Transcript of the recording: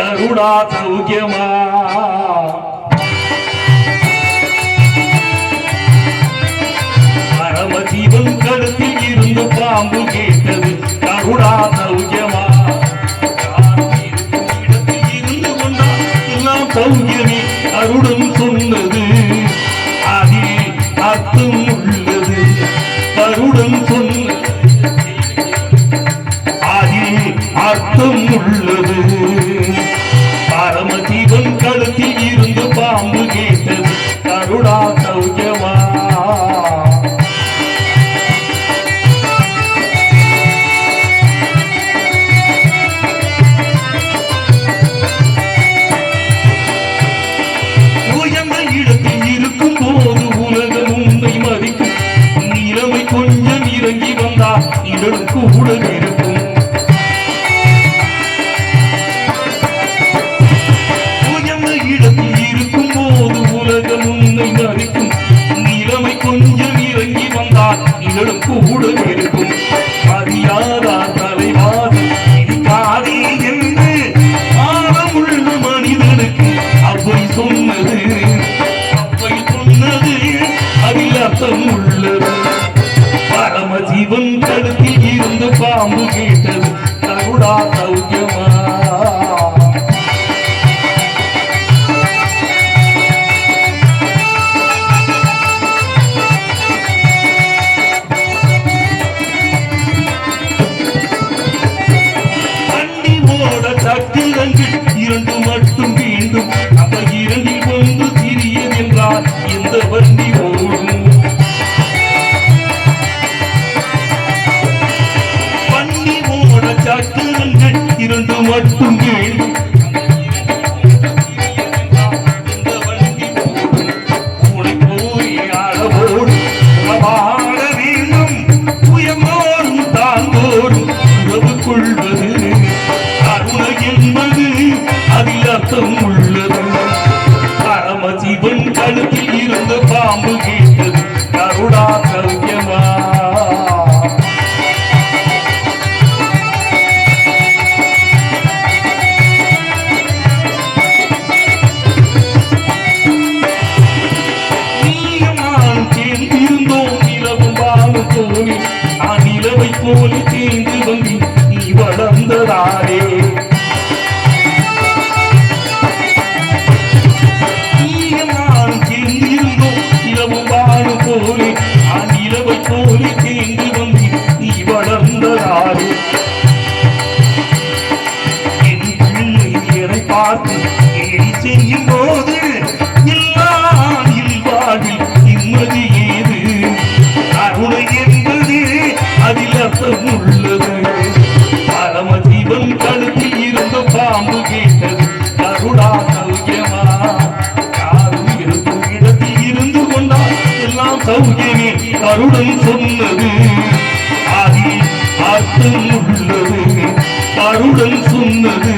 கருடா சௌக்கியமா பரமசிவன் கழுத்தில் இருந்து பாம்பு கேட்டது கருடா சௌக்கியமா இருந்து கொண்டால் எல்லாம் சௌக்கியமே அருடன் சொன்னது. அதில் அர்த்தம் உள்ளது. கருடன் சொன்னது. அதில் அர்த்தம் உள்ளது. கூட இருக்கும் அறியாதா தலைவாதி இருக்காதே என்று ஆழமுள்ள மனிதனுக்கு அவை சொன்னது. அவை சொன்னது அதில் அர்த்தம் உள்ளது. பரமசிவன் கழுத்தில் இருந்து பாம்பு கேட்டது. கருடா சௌக்கியம் என்பது அதில் அர்த்தம் உள்ளது. பரமசிவன் கழுத்தில் இருந்த பாம்பு கேட்டது. கருடா கவியமா நான் நிலவை போல தேர்ந்து வந்து நீ வளர்ந்ததாரே நீயமான் சேர்ந்திருந்தோம் நிலவும் வாழும் போலே நான் நிலவை போல தேர்ந்து வந்து நீ வளர்ந்ததாரே என் பிள்ளையரை பார்த்து செய்யும் போது சௌக்கியமே அருடன் சொன்னது. அதில் அர்த்தம் உள்ளது. கருடன் சொன்னது.